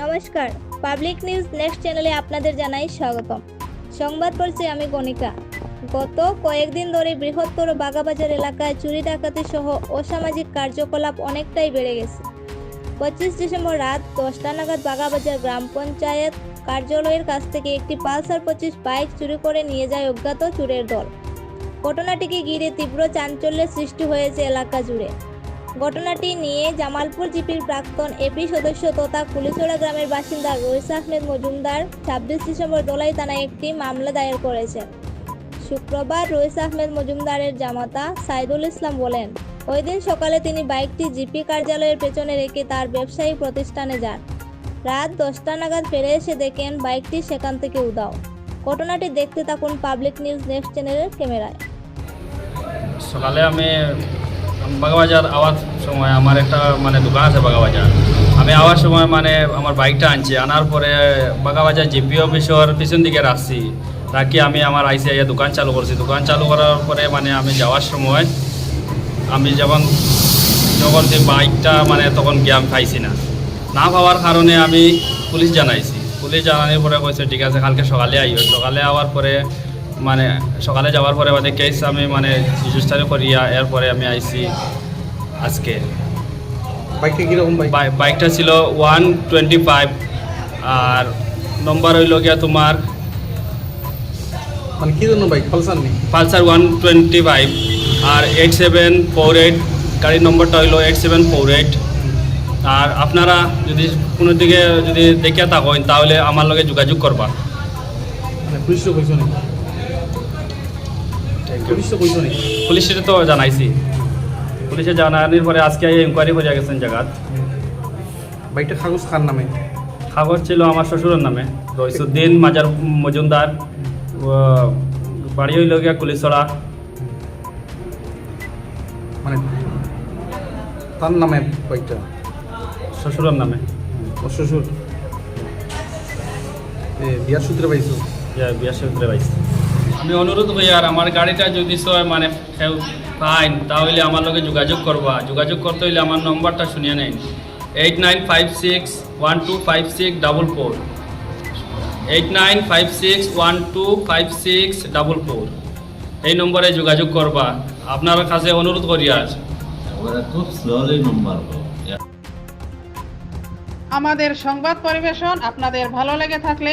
নমস্কার, public news next চ্যানেলে আপনাদের জানাই স্বাগতম। সংবাদ পড়ছি আমি গণিকা গত কয়েকদিন ধরে বৃহত্তর বাগাবাজার এলাকায় চুরি ডাকাতি সহ অসামাজিক কার্যকলাপ অনেকটাই বেড়ে গেছে। পঁচিশ ডিসেম্বর রাত দশটা নাগাদ বাগাবাজার গ্রাম পঞ্চায়েত কার্যালয়ের কাছ থেকে একটি পালসার পঁচিশ বাইক চুরি করে নিয়ে যায় অজ্ঞাত চুরের দল। ঘটনাটিকে ঘিরে তীব্র চাঞ্চল্যের সৃষ্টি হয়েছে এলাকা জুড়ে। ঘটনাটি নিয়ে জামালপুর জিপির প্রাক্তন এপি সদস্য তথা কুলিচড়া গ্রামের বাসিন্দা রইস আহমেদ মজুমদার ছাব্বিশ ডিসেম্বর দোলাই থানায় একটি মামলা দায়ের করেছেন। শুক্রবার রইস আহমেদ মজুমদারের জামাতা সাইদুল ইসলাম বলেন, ওই দিন সকালে তিনি বাইকটি জিপি কার্যালয়ের পেছনে রেখে তার ব্যবসায়ী প্রতিষ্ঠানে যান। রাত দশটা নাগাদ ফিরে এসে দেখেন বাইকটি সেখান থেকে উদাও ঘটনাটি দেখতে থাকুন পাবলিক নিউজ নেক্সট চ্যানেলের ক্যামেরায়। সকালে আমি বাগাবাজার আওয়ার সময় আমার একটা মানে দোকান আছে বাগাবাজার। আমি আওয়ার সময় মানে আমার বাইকটা আনছি। আনার পরে বাগাবাজার জিপি অফিসের পিছন দিকে রাখছি। রাখি আমি আমার আইসিআইয়ের দোকান চালু করছি। দোকান চালু করার পরে মানে আমি যাওয়ার সময় আমি যখন যখন সেই বাইকটা মানে তখন জ্ঞান পাইছি না। না পাওয়ার কারণে আমি পুলিশ জানাইছি। পুলিশ জানানোর পরে কইছে, ঠিক আছে, কালকে সকালে আইও। সকালে আওয়ার পরে মানে সকালে যাওয়ার পরে মানে কেস আমি মানে রেজিস্টার করিয়া এরপরে আমি আইছি আজকে। বাইকটা কীরকম বাইকটা ছিল ওয়ান টোয়েন্টি ফাইভ আর নম্বর হইল গিয়া তোমার মানে কি জন্য বাইক পালসার নেই পালসার ওয়ান টোয়েন্টি ফাইভ আর এইট সেভেন ফোর এইট গাড়ির নম্বরটা হইল এইট সেভেন ফোর এইট আর আপনারা যদি কোনো দিকে যদি দেখিয়া থাকেন তাহলে আমার লগে যোগাযোগ করবা। মানে পুলিশ তো কইছো নেই পুলিশ তো কইছো নেই পুলিশের তো জানাইছি। পুলিশে জানানোর পরে আজকে ইনকোয়ারি করিয়া গেছেন জায়গাত বাইকটা কাগজ খান নামে? খবর ছিল আমার শ্বশুরের নামে। রইসুদ্দিন মাজার মজুমদার ও বাড়ি হইল গিয়া কুলিছড়া। মানে তার নামে বাইকটা? শ্বশুরের নামে। ওর শ্বশুর? বিয়ার সূত্রে পাইছো? ইয়া বিয়া সূত্রে পাইছি। আমি অনুরোধ করি আর আমার গাড়িটা যদি সয় মানে পাইন তাহলে আমার লগে যোগাযোগ করবা। যোগাযোগ করতে হইলে আমার নম্বরটা শুনিয়ে নেন। Eight nine five six one two five six double four. Eight nine five six one two five six double four. এই নম্বরে যোগাযোগ করবা। আপনার কাছে অনুরোধ করি আজ। খুব স্লোলি নম্বর আমাদের সংবাদ পরিবেশন আপনাদের ভালো লেগে থাকলে